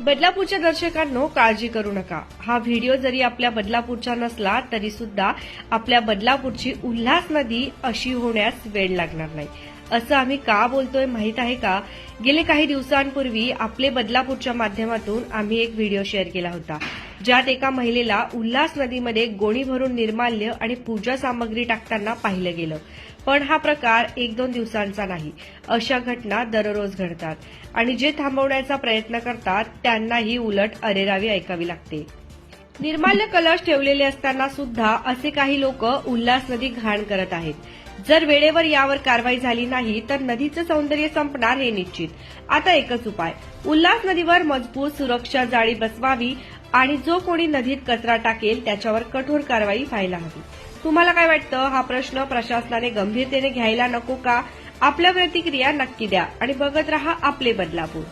बदलापूरच्या दर्शकांनो काळजी करू नका. हा व्हिडिओ जरी आपल्या बदलापूरचा नसला तरी सुद्धा आपल्या बदलापूरची उल्हास नदी अशी होण्यास वेळ लागणार नाही. असं आम्ही का बोलतोय माहीत आहे का? गेले काही दिवसांपूर्वी आपले बदलापूरच्या माध्यमातून आम्ही एक व्हिडिओ शेअर केला होता ज्यात एका महिलेला उल्हास नदीमध्ये गोणी भरून निर्माल्य आणि पूजा सामग्री टाकताना पाहिलं गेलं. पण हा प्रकार एक दोन दिवसांचा नाही. अशा घटना दररोज घडतात आणि जे थांबवण्याचा प्रयत्न करतात त्यांनाही उलट अरेरावी ऐकावी लागते. निर्माल्य कलश ठेवलेले असताना सुद्धा असे काही लोक उल्हास नदी घाण करत आहेत. जर वेळेवर यावर कारवाई झाली नाही तर नदीचं सौंदर्य संपणार हे निश्चित. आता एकच उपाय. उल्हास नदीवर मजबूत सुरक्षा जाळी बसवावी आणि जो कोणी नदीत कचरा टाकेल त्याच्यावर कठोर कारवाई व्हायला हवी. तुम्हाला काय वाटतं? हा प्रश्न प्रशासनाने गंभीरतेने घ्यायला नको का? आपल्या प्रतिक्रिया नक्की द्या आणि बघत रहा आपले बदलापूर.